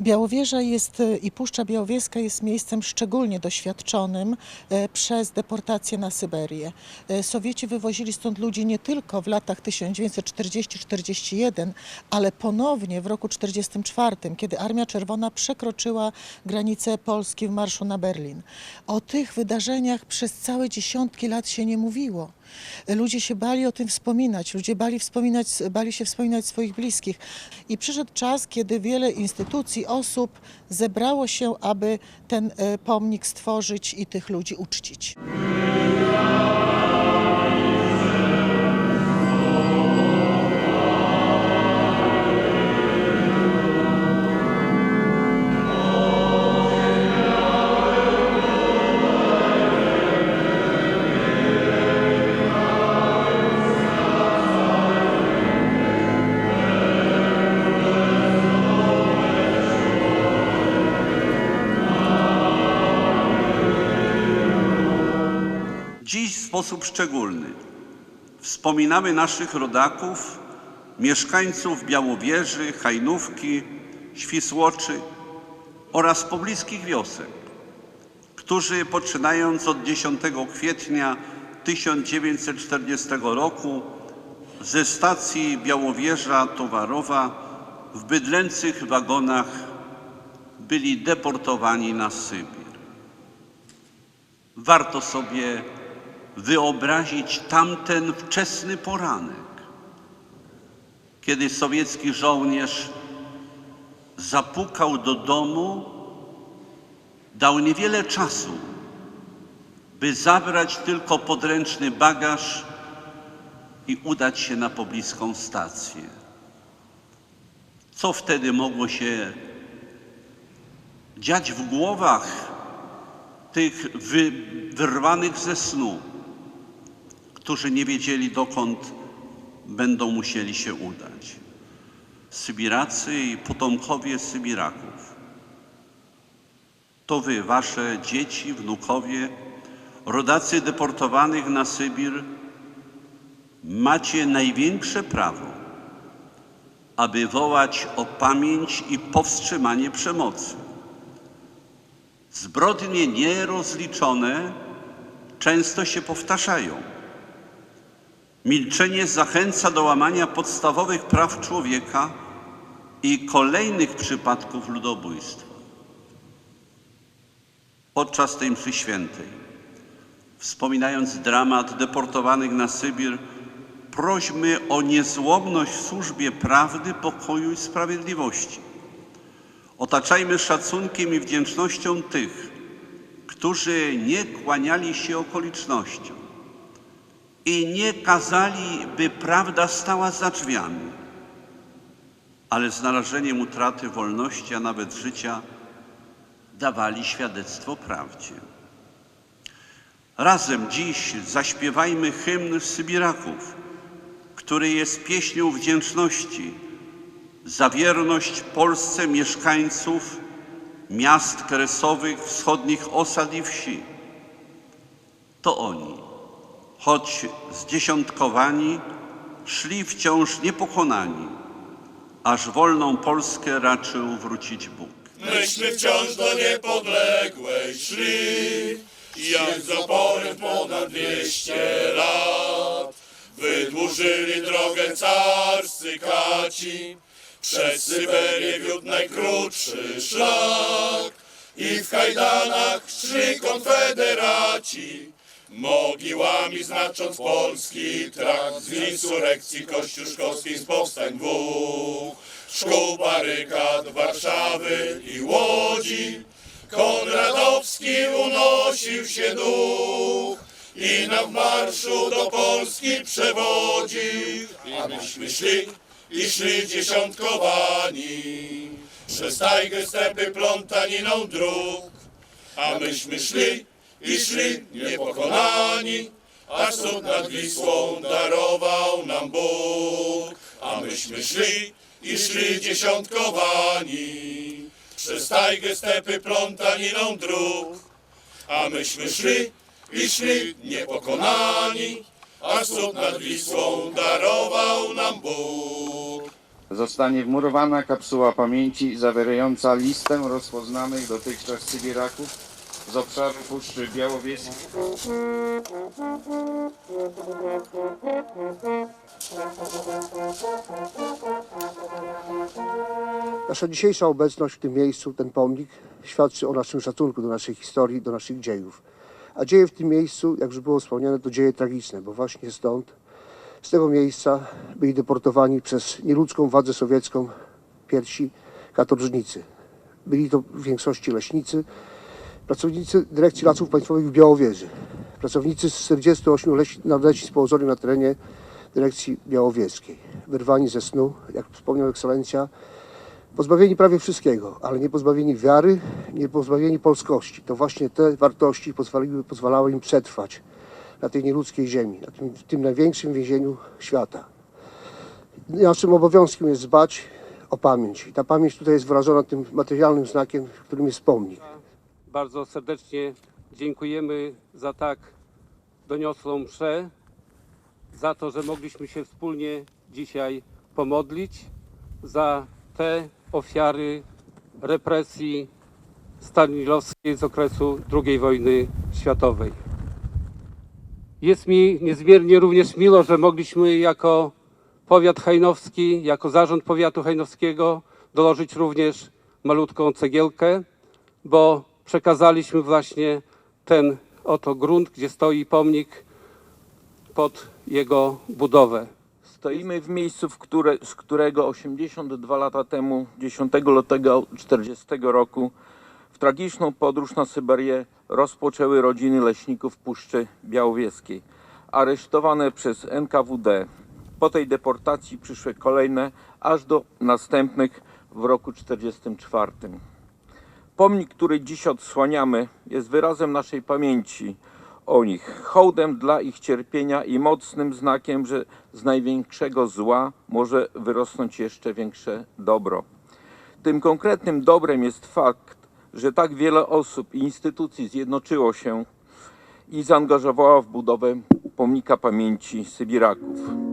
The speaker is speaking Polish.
Białowieża jest e, i Puszcza Białowieska jest miejscem szczególnie doświadczonym e, przez deportację na Syberię. E, Sowieci wywozili stąd ludzi nie tylko w latach 1940-41, ale ponownie w roku 1944, kiedy Armia Czerwona przekroczyła granicę Polski w marszu na Berlin. O tych wydarzeniach przez całe dziesiątki lat się nie mówiło. Ludzie się bali o tym wspominać, ludzie bali, wspominać, bali się wspominać swoich bliskich. I przyszedł czas, kiedy wiele instytucji, osób zebrało się, aby ten e, pomnik stworzyć i tych ludzi uczcić. Sposób szczególny wspominamy naszych rodaków, mieszkańców Białowieży, Hajnówki, Świsłoczy oraz pobliskich wiosek, którzy poczynając od 10 kwietnia 1940 roku ze stacji Białowieża Towarowa w bydlęcych wagonach byli deportowani na Sybir. Warto sobie wyobrazić tamten wczesny poranek, kiedy sowiecki żołnierz zapukał do domu, dał niewiele czasu, by zabrać tylko podręczny bagaż i udać się na pobliską stację. Co wtedy mogło się dziać w głowach tych wy, wyrwanych ze snu, którzy nie wiedzieli, dokąd będą musieli się udać. Sybiracy i potomkowie Sybiraków. To wy, wasze dzieci, wnukowie, rodacy deportowanych na Sybir, macie największe prawo, aby wołać o pamięć i powstrzymanie przemocy. Zbrodnie nierozliczone często się powtarzają. Milczenie zachęca do łamania podstawowych praw człowieka i kolejnych przypadków ludobójstwa. Podczas tej mszy świętej, wspominając dramat deportowanych na Sybir, prośmy o niezłomność w służbie prawdy, pokoju i sprawiedliwości. Otaczajmy szacunkiem i wdzięcznością tych, którzy nie kłaniali się okolicznościom i nie kazali, by prawda stała za drzwiami, ale z narażeniem utraty wolności, a nawet życia, dawali świadectwo prawdzie. Razem dziś zaśpiewajmy hymn Sybiraków, który jest pieśnią wdzięczności za wierność Polsce mieszkańców miast kresowych, wschodnich osad i wsi. To oni, choć zdziesiątkowani, szli wciąż niepokonani, aż wolną Polskę raczył wrócić Bóg. Myśmy wciąż do niepodległej szli, jak z oporem ponad dwieście lat. Wydłużyli drogę carscy kaci, przez Syberię wiódł najkrótszy szlak. I w kajdanach szli konfederaci, mogiłami znacząc polski trakt z insurekcji kościuszkowskiej z powstań dwóch. Szkół, barykad, Warszawy i Łodzi, Konradowski unosił się duch i nam w marszu do Polski przewodził. A myśmy szli i szli dziesiątkowani, przez tajgę stepy plątaniną dróg. A myśmy szli i szli niepokonani, aż cud nad Wisłą darował nam Bóg. A myśmy szli i szli dziesiątkowani, przez tajgę stepy plątaniną dróg. A myśmy szli i szli niepokonani, aż cud nad Wisłą darował nam Bóg. zostanie wmurowana kapsuła pamięci zawierająca listę rozpoznanych dotychczas Sybiraków z obszaru Puszczy Białowieskiej. Nasza dzisiejsza obecność w tym miejscu, ten pomnik, świadczy o naszym szacunku do naszej historii, do naszych dziejów. A dzieje w tym miejscu, jak już było wspomniane, to dzieje tragiczne, bo właśnie stąd, z tego miejsca byli deportowani przez nieludzką władzę sowiecką pierwsi katorżnicy. Byli to w większości leśnicy, pracownicy Dyrekcji Lasów Państwowych w Białowieży, pracownicy z 48 leś- nadleśnic położonych na terenie Dyrekcji Białowieskiej. Wyrwani ze snu, jak wspomniał ekscelencja, pozbawieni prawie wszystkiego, ale nie pozbawieni wiary, nie pozbawieni polskości. To właśnie te wartości pozwoliły, pozwalały im przetrwać na tej nieludzkiej ziemi, na tym, tym największym więzieniu świata. Naszym obowiązkiem jest dbać o pamięć. I ta pamięć tutaj jest wyrażona tym materialnym znakiem, którym jest pomnik. Bardzo serdecznie dziękujemy za tak doniosłą mszę, za to, że mogliśmy się wspólnie dzisiaj pomodlić za te ofiary represji stalinowskiej z okresu II wojny światowej. Jest mi niezmiernie również miło, że mogliśmy jako powiat hajnowski, jako zarząd powiatu hajnowskiego dołożyć również malutką cegiełkę, bo przekazaliśmy właśnie ten oto grunt, gdzie stoi pomnik pod jego budowę. Stoimy w miejscu, w które, z którego 82 lata temu, 10 lutego 40 roku, w tragiczną podróż na Syberię rozpoczęły rodziny leśników Puszczy Białowieskiej, aresztowane przez NKWD. Po tej deportacji przyszły kolejne, aż do następnych w roku 44. Pomnik, który dziś odsłaniamy, jest wyrazem naszej pamięci o nich, hołdem dla ich cierpienia i mocnym znakiem, że z największego zła może wyrosnąć jeszcze większe dobro. Tym konkretnym dobrem jest fakt, że tak wiele osób i instytucji zjednoczyło się i zaangażowało w budowę pomnika pamięci Sybiraków.